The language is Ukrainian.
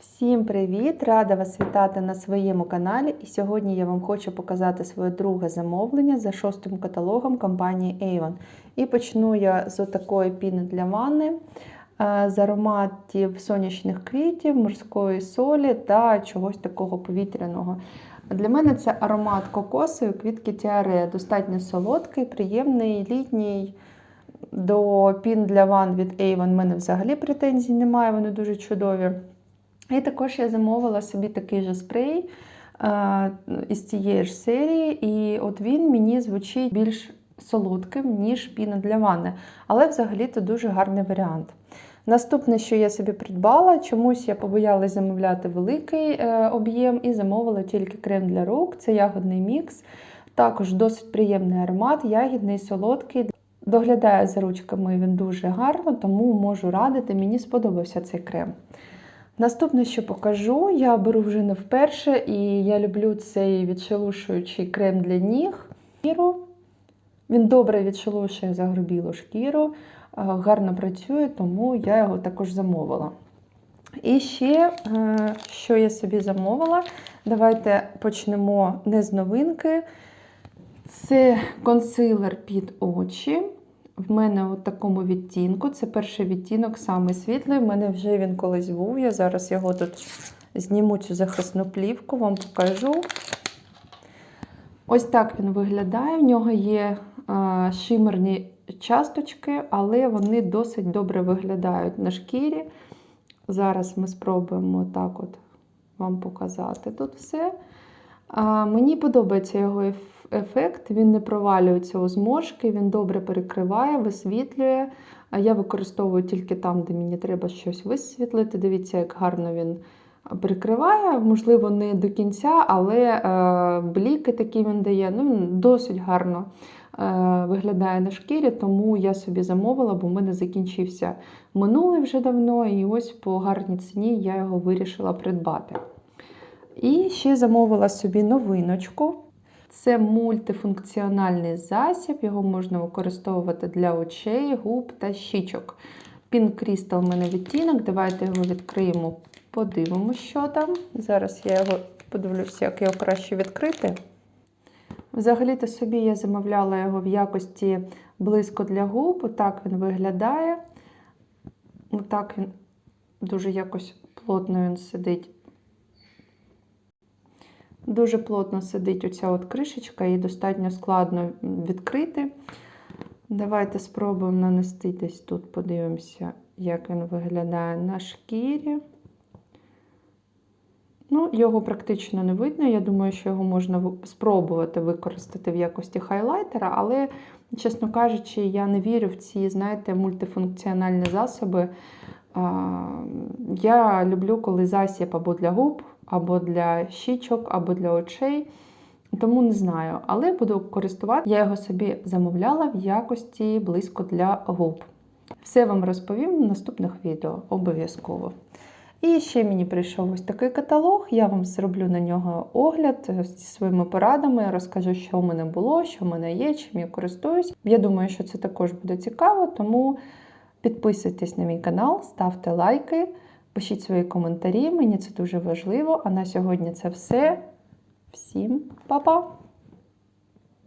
Всім привіт! Рада вас вітати на своєму каналі. І сьогодні я вам хочу показати своє друге замовлення за шостим каталогом компанії Avon. І почну я з такої піни для ванни е, з ароматів сонячних квітів, морської солі та чогось такого повітряного. Для мене це аромат кокосу квітки тіаре. Достатньо солодкий, приємний, літній. До пін для ван від Avon в мене взагалі претензій немає, вони дуже чудові. І також я замовила собі такий же спрей е, із цієї ж серії, і от він мені звучить більш солодким, ніж піна для ванни. Але взагалі це дуже гарний варіант. Наступне, що я собі придбала, чомусь я побоялась замовляти великий е, об'єм і замовила тільки крем для рук. Це ягодний мікс. Також досить приємний аромат, ягідний, солодкий. Доглядає за ручками він дуже гарно, тому можу радити. Мені сподобався цей крем. Наступне, що покажу, я беру вже не вперше, і я люблю цей відшелушуючий крем для ніг. Він добре відшелушує загрубілу шкіру, гарно працює, тому я його також замовила. І ще, е, що я собі замовила, давайте почнемо не з новинки. Це консилер під очі. В мене у такому відтінку. Це перший відтінок, саме світлий. В мене вже він колись був. Я зараз його тут зніму цю захисну плівку, вам покажу. Ось так він виглядає. В нього є а, шимерні часточки, але вони досить добре виглядають на шкірі. Зараз ми спробуємо так от вам показати тут все. А, Мені подобається його ефект, він не провалюється у зморшки, він добре перекриває, висвітлює. Я використовую тільки там, де мені треба щось висвітлити. Дивіться, як гарно він прикриває. Можливо, не до кінця, але е, бліки такі він дає. Ну, Досить гарно е, виглядає на шкірі, тому я собі замовила, бо в мене закінчився минулий вже давно, і ось по гарній ціні я його вирішила придбати. І ще замовила собі новиночку. Це мультифункціональний засіб, його можна використовувати для очей, губ та щічок. Pink Crystal в мене відтінок. Давайте його відкриємо, подивимося, що там. Зараз я його подивлюся, як його краще відкрити. Взагалі-то собі я замовляла його в якості близько для губ. Отак він виглядає. Отак він дуже якось плотно він сидить. Дуже плотно сидить оця от кришечка, її достатньо складно відкрити. Давайте спробуємо нанести десь тут, подивимося, як він виглядає на шкірі. Ну, Його практично не видно. Я думаю, що його можна спробувати використати в якості хайлайтера, але, чесно кажучи, я не вірю в ці, знаєте, мультифункціональні засоби. Я люблю, коли засіб або для губ, або для щічок, або для очей. Тому не знаю, але буду користувати. Я його собі замовляла в якості близько для губ. Все вам розповім в наступних відео, обов'язково. І ще мені прийшов ось такий каталог, я вам зроблю на нього огляд зі своїми порадами, розкажу, що в мене було, що в мене є, чим я користуюсь. Я думаю, що це також буде цікаво, тому підписуйтесь на мій канал, ставте лайки. Пишіть свої коментарі, мені це дуже важливо. А на сьогодні це все. Всім па-па!